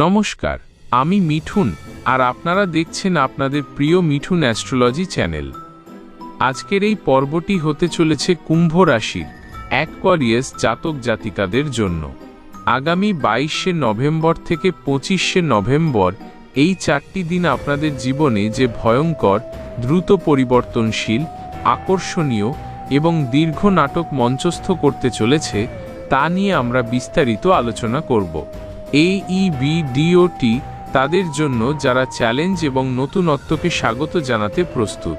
নমস্কার, আমি মিঠুন, আর আপনারা দেখছেন আপনাদের প্রিয় মিঠুন অ্যাস্ট্রোলজি চ্যানেল। আজকের এই পর্বটি হতে চলেছে কুম্ভ রাশির অ্যাকোয়ারিয়াস জাতক জাতিকাদের জন্য। আগামী বাইশে নভেম্বর থেকে পঁচিশে নভেম্বর এই চারটি দিন আপনাদের জীবনে যে ভয়ঙ্কর, দ্রুত পরিবর্তনশীল, আকর্ষণীয় এবং দীর্ঘ নাটক মঞ্চস্থ করতে চলেছে, তা নিয়ে আমরা বিস্তারিত আলোচনা করব। এইইবিডিওটি তাদের জন্য যারা চ্যালেঞ্জ এবং নতুনত্বকে স্বাগত জানাতে প্রস্তুত।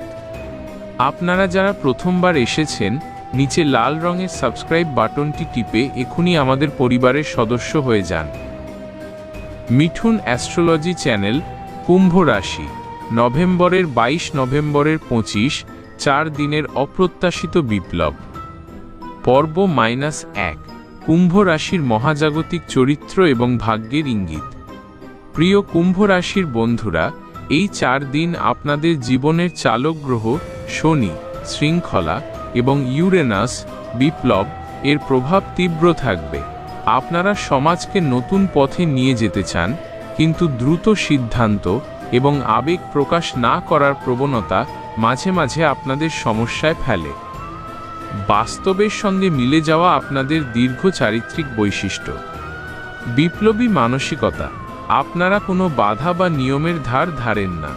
আপনারা যারা প্রথমবার এসেছেন, নিচে লাল রঙের সাবস্ক্রাইব বাটনটি টিপে এখনই আমাদের পরিবারের সদস্য হয়ে যান। মিঠুন অ্যাস্ট্রোলজি চ্যানেল, কুম্ভ রাশি, নভেম্বরের ২২ নভেম্বরের পঁচিশ, চার দিনের অপ্রত্যাশিত বিপ্লব। পর্ব মাইনাস এক। কুম্ভ রাশির মহাজাগতিক চরিত্র এবং ভাগ্যের ইঙ্গিত। প্রিয় কুম্ভ রাশির বন্ধুরা, এই চার দিন আপনাদের জীবনের চালক গ্রহ শনি, শৃঙ্খলা এবং ইউরেনাস, বিপ্লব এর প্রভাব তীব্র থাকবে। আপনারা সমাজকে নতুন পথে নিয়ে যেতে চান, কিন্তু দ্রুত সিদ্ধান্ত এবং আবেগ প্রকাশ না করার প্রবণতা মাঝে মাঝে আপনাদের সমস্যায় ফেলে। বাস্তবের সঙ্গে মিলে যাওয়া আপনাদের দীর্ঘ চারিত্রিক বৈশিষ্ট্য। বিপ্লবী মানসিকতা, আপনারা কোনো বাধা বা নিয়মের ধার ধারেন না।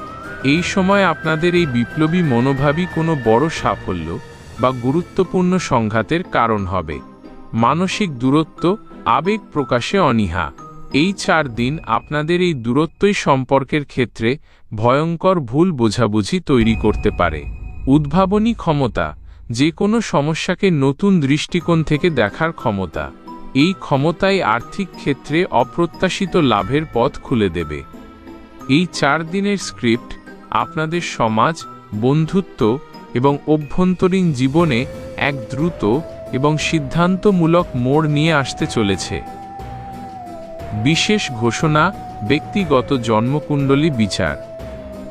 এই সময় আপনাদের এই বিপ্লবী মনোভাবই কোনো বড় সাফল্য বা গুরুত্বপূর্ণ সংঘাতের কারণ হবে। মানসিক দূরত্ব, আবেগ প্রকাশে অনীহা, এই চার দিন আপনাদের এই দূরত্বই সম্পর্কের ক্ষেত্রে ভয়ঙ্কর ভুল বোঝাবুঝি তৈরি করতে পারে। উদ্ভাবনী ক্ষমতা যে কোনো সমস্যাকে নতুন দৃষ্টিকোণ থেকে দেখার ক্ষমতা। এই ক্ষমতাই আর্থিক ক্ষেত্রে অপ্রত্যাশিত লাভের পথ খুলে দেবে। এই চার দিনের স্ক্রিপ্ট আপনাদের সমাজ, বন্ধুত্ব এবং অভ্যন্তরীণ জীবনে এক দ্রুত এবং সিদ্ধান্তমূলক মোড় নিয়ে আসতে চলেছে। বিশেষ ঘোষণা, ব্যক্তিগত জন্মকুণ্ডলী বিচার।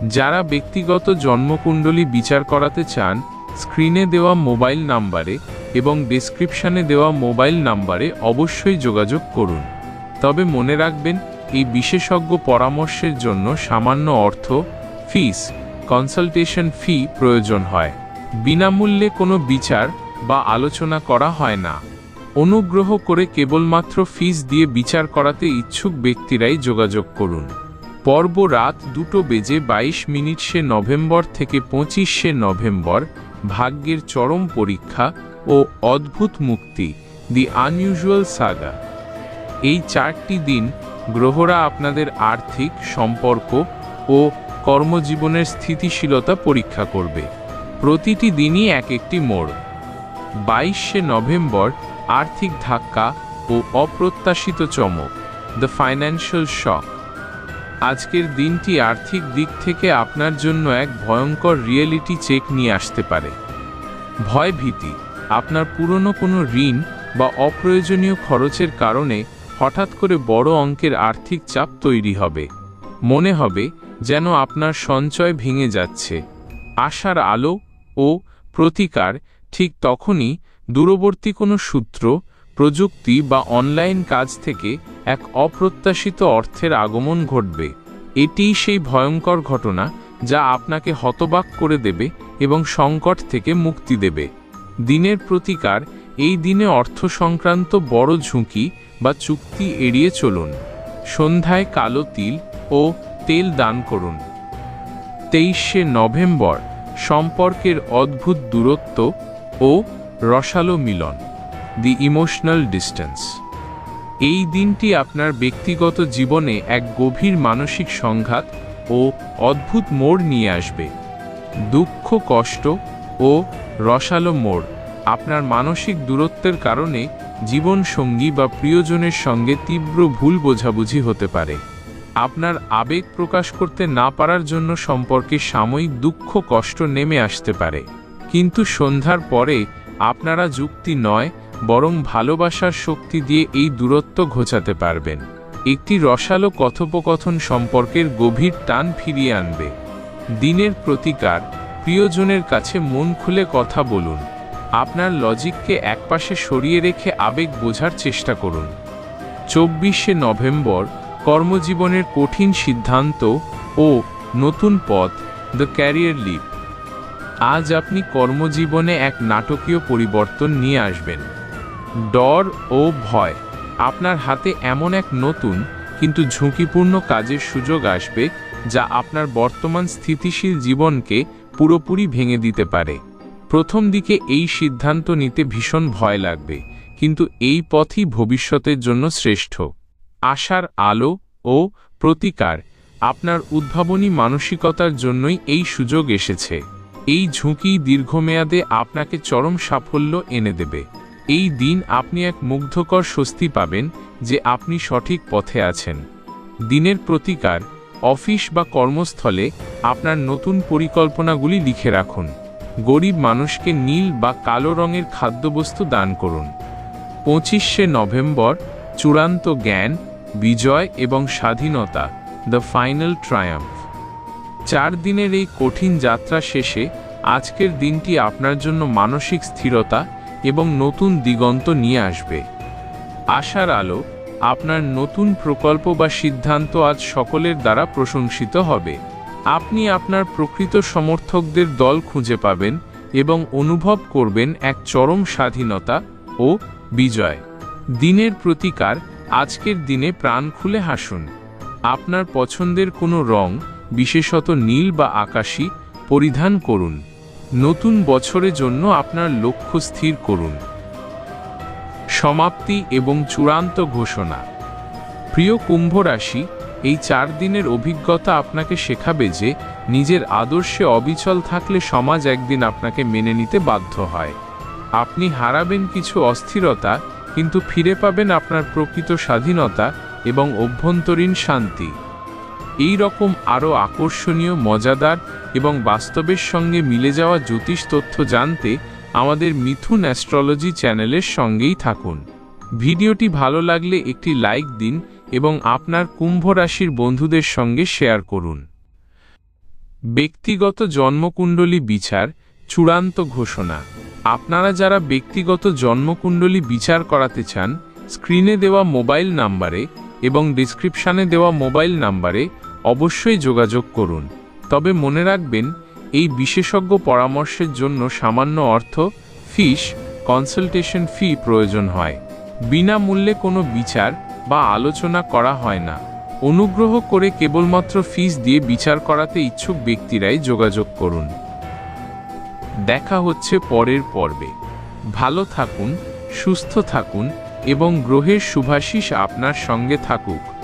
যারা ব্যক্তিগত জন্মকুণ্ডলী বিচার করাতে চান স্ক্রিনে দেওয়া মোবাইল নাম্বারে এবং ডেসক্রিপশানে দেওয়া মোবাইল নাম্বারে অবশ্যই যোগাযোগ করুন। তবে মনে রাখবেন, এই বিশেষজ্ঞ পরামর্শের জন্য সামান্য অর্থ, ফিস, কনসালটেশন ফি প্রয়োজন হয়। বিনামূল্যে কোনো বিচার বা আলোচনা করা হয় না। অনুগ্রহ করে কেবলমাত্র ফিস দিয়ে বিচার করাতে ইচ্ছুক ব্যক্তিরাই যোগাযোগ করুন। পর্ব রাত দুটো বেজে ২২ মিনিট সে নভেম্বর থেকে পঁচিশে নভেম্বর ভাগ্যের চরম পরীক্ষা ও অদ্ভুত মুক্তি দি আনইউজুয়াল সাগা এই চারটি দিন গ্রহরা আপনাদের আর্থিক, সম্পর্ক ও কর্মজীবনের স্থিতিশীলতা পরীক্ষা করবে। প্রতিটি দিনই এক একটি মোড়। বাইশে নভেম্বর, আর্থিক ধাক্কা ও অপ্রত্যাশিত চমক দ্য ফাইন্যান্সিয়াল শক আজকের দিনটি আর্থিক দিক থেকে আপনার জন্য এক ভয়ঙ্কর রিয়েলিটি চেক নিয়ে আসতে পারে। ভয় ভীতি, আপনার পুরনো কোনো ঋণ বা অপ্রয়োজনীয় খরচের কারণে হঠাৎ করে বড় অঙ্কের আর্থিক চাপ তৈরি হবে। মনে হবে যেন আপনার সঞ্চয় ভেঙে যাচ্ছে। আশার আলো ও প্রতিকার ঠিক তখনই দূরবর্তী কোনো সূত্র প্রযুক্তি বা অনলাইন কাজ থেকে এক অপ্রত্যাশিত অর্থের আগমন ঘটবে। এটিই সেই ভয়ঙ্কর ঘটনা যা আপনাকে হতবাক করে দেবে এবং সংকট থেকে মুক্তি দেবে। দিনের প্রতিকার, এই দিনে অর্থ সংক্রান্ত বড় ঝুঁকি বা চুক্তি এড়িয়ে চলুন। সন্ধ্যায় কালো তিল ও তেল দান করুন। তেইশে নভেম্বর, সম্পর্কের অদ্ভুত দূরত্ব ও রসালো মিলন। দি ইমোশনাল ডিস্টেন্স এই দিনটি আপনার ব্যক্তিগত জীবনে এক গভীর মানসিক সংঘাত ও অদ্ভুত মোড় নিয়ে আসবে। দুঃখ, কষ্ট ও রসালো মোড় আপনার মানসিক দূরত্বের কারণে জীবনসঙ্গী বা প্রিয়জনের সঙ্গে তীব্র ভুল বোঝাবুঝি হতে পারে। আপনার আবেগ প্রকাশ করতে না পারার জন্য সম্পর্কে সাময়িক দুঃখ, কষ্ট নেমে আসতে পারে। কিন্তু সন্ধ্যার পরে আপনারা যুক্তি নয় বরং ভালোবাসার শক্তি দিয়ে এই দূরত্ব ঘোচাতে পারবেন। একটি রসালো কথোপকথন সম্পর্কের গভীর টান ফিরিয়ে আনবে। দিনের প্রতিকার, প্রিয়জনের কাছে মন খুলে কথা বলুন। আপনার লজিককে একপাশে সরিয়ে রেখে আবেগ বোঝার চেষ্টা করুন। চব্বিশে নভেম্বর, কর্মজীবনের কঠিন সিদ্ধান্ত ও নতুন পথ দ্য ক্যারিয়ার লিপ আজ আপনি কর্মজীবনে এক নাটকীয় পরিবর্তন নিয়ে আসবেন। ডর ও ভয়। আপনার হাতে এমন এক নতুন, কিন্তু ঝুঁকিপূর্ণ কাজের সুযোগ আসবে, যা আপনার বর্তমান স্থিতিশীল জীবনকে পুরোপুরি ভেঙে দিতে পারে। প্রথম দিকে এই সিদ্ধান্ত নিতে ভীষণ ভয় লাগবে, কিন্তু এই পথই ভবিষ্যতের জন্য শ্রেষ্ঠ। আশার আলো ও প্রতিকার আপনার উদ্ভাবনী মানসিকতার জন্যই এই সুযোগ এসেছে। এই ঝুঁকি দীর্ঘমেয়াদে আপনাকে চরম সাফল্য এনে দেবে। এই দিন আপনি এক মুগ্ধকর স্বস্তি পাবেন যে আপনি সঠিক পথে আছেন। দিনের প্রতিকার, অফিস বা কর্মস্থলে আপনার নতুন পরিকল্পনাগুলি লিখে রাখুন। গরিব মানুষকে নীল বা কালো রঙের খাদ্যবস্তু দান করুন। পঁচিশে নভেম্বর, চূড়ান্ত জ্ঞান, বিজয় এবং স্বাধীনতা দ্য ফাইনাল ট্রায়াম্ফ চার দিনের এই কঠিন যাত্রা শেষে আজকের দিনটি আপনার জন্য মানসিক স্থিরতা এবং নতুন দিগন্ত নিয়ে আসবে। আশার আলো আপনার নতুন প্রকল্প বা সিদ্ধান্ত আজ সকলের দ্বারা প্রশংসিত হবে। আপনি আপনার প্রকৃত সমর্থকদের দল খুঁজে পাবেন এবং অনুভব করবেন এক চরম স্বাধীনতা ও বিজয়। দিনের প্রতিকার আজকের দিনে প্রাণ খুলে হাসুন। আপনার পছন্দের কোনো রং, বিশেষত নীল বা আকাশী, পরিধান করুন। নতুন বছরের জন্য আপনার লক্ষ্য স্থির করুন। সমাপ্তি এবং চূড়ান্ত ঘোষণা। প্রিয় কুম্ভ রাশি, এই চার দিনের অভিজ্ঞতা আপনাকে শেখাবে যে নিজের আদর্শে অবিচল থাকলে সমাজ একদিন আপনাকে মেনে নিতে বাধ্য হয়। আপনি হারাবেন কিছু অস্থিরতা, কিন্তু ফিরে পাবেন আপনার প্রকৃত স্বাধীনতা এবং অভ্যন্তরীণ শান্তি। এই রকম আরও আকর্ষণীয়, মজাদার এবং বাস্তবের সঙ্গে মিলে যাওয়া জ্যোতিষ তথ্য জানতে আমাদের মিথুন অ্যাস্ট্রোলজি চ্যানেলের সঙ্গেই থাকুন। ভিডিওটি ভালো লাগলে একটি লাইক দিন এবং আপনার কুম্ভ রাশির বন্ধুদের সঙ্গে শেয়ার করুন। ব্যক্তিগত জন্মকুণ্ডলী বিচার চূড়ান্ত ঘোষণা। আপনারা যারা ব্যক্তিগত জন্মকুণ্ডলী বিচার করাতে চান, স্ক্রিনে দেওয়া মোবাইল নাম্বারে এবং ডিসক্রিপশানে দেওয়া মোবাইল নাম্বারে অবশ্যই যোগাযোগ করুন। তবে মনে রাখবেন, এই বিশেষজ্ঞ পরামর্শের জন্য সামান্য অর্থ, ফিস, কনসালটেশন ফি প্রয়োজন হয়। বিনামূল্যে কোনো বিচার বা আলোচনা করা হয় না। অনুগ্রহ করে কেবলমাত্র ফিস দিয়ে বিচার করাতে ইচ্ছুক ব্যক্তিরাই যোগাযোগ করুন। দেখা হচ্ছে পরের পর্বে। ভালো থাকুন, সুস্থ থাকুন এবং গ্রহের শুভাশিস আপনার সঙ্গে থাকুক।